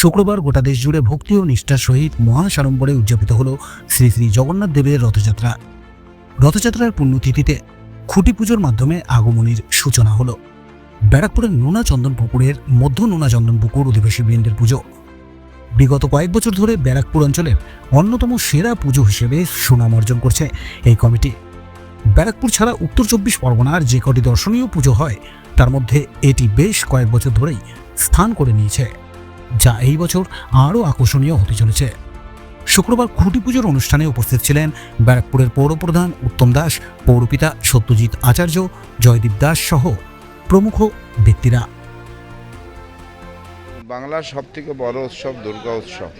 শুক্রবার গোটা দেশ জুড়ে ভক্তি ও নিষ্ঠার সহিত মহাসাড়ম্বরে উদযাপিত হল শ্রী শ্রী জগন্নাথ দেবের রথযাত্রা। রথযাত্রার পুণ্যতিথিতে খুঁটি পুজোর মাধ্যমে আগমনীর সূচনা হলো। ব্যারাকপুরের নোনা চন্দন পুকুরের মধ্য নোনা চন্দন পুকুর অধিবাসী বৃন্দের পুজো। বিগত কয়েক বছর ধরে ব্যারাকপুর অঞ্চলের অন্যতম সেরা পুজো হিসেবে সুনাম অর্জন করছে এই কমিটি। ব্যারাকপুর ছাড়া উত্তর চব্বিশ পরগনার যে কটি দর্শনীয় পুজো হয়, তার মধ্যে এটি বেশ কয়েক বছর ধরেই স্থান করে নিয়েছে। যা এই বছর আরও আকর্ষণীয় হতে চলেছে। শুক্রবার খুঁটি পুজোর অনুষ্ঠানে উপস্থিত ছিলেন ব্যারাকপুরের পৌরপ্রধান উত্তম দাস, পৌরপিতা সত্যজিৎ আচার্য, জয়দীপ দাস সহ প্রমুখ ব্যক্তিরা। বাংলার সব থেকে বড় উৎসব দুর্গা উৎসব।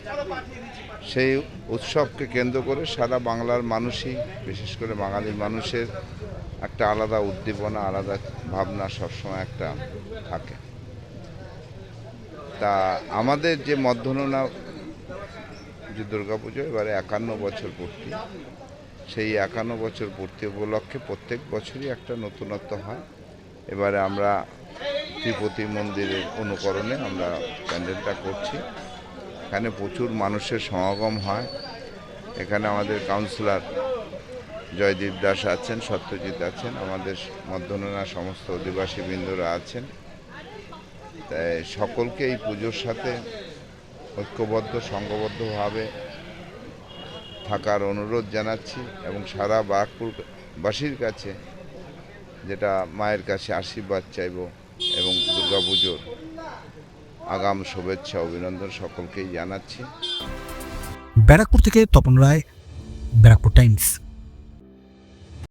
সেই উৎসবকে কেন্দ্র করে সারা বাংলার মানুষই, বিশেষ করে বাঙালি মানুষের একটা আলাদা উদ্দীপনা, আলাদা ভাবনা সবসময় একটা থাকে। তা আমাদের যে মধ্যনা যে দুর্গাপুজো, এবারে একান্ন বছর পূর্তি। সেই একান্ন বছর পূর্তি উপলক্ষে প্রত্যেক বছরই একটা নতুনত্ব হয়। এবারে আমরা ত্রিপতি মন্দিরের অনুকরণে আমরা প্যান্ডেলটা করছি। এখানে প্রচুর মানুষের সমাগম হয়। এখানে আমাদের কাউন্সিলর জয়দীপ দাস আছেন, সত্যজিৎ আছেন, আমাদের মধ্যনার সমস্ত অধিবাসী বৃন্দরা আছেন। তাই সকলকে এই পুজোর সাথে ঐক্যবদ্ধ সংঘবদ্ধভাবে থাকার অনুরোধ জানাচ্ছি এবং সারা বারাকপুরবাসীর কাছে যেটা মায়ের কাছে আশীর্বাদ চাইব এবং দুর্গাপুজোর আগাম শুভেচ্ছা, অভিনন্দন সকলকেই জানাচ্ছি। ব্যারাকপুর থেকে তপন রায়, ব্যারাকপুর টাইমস।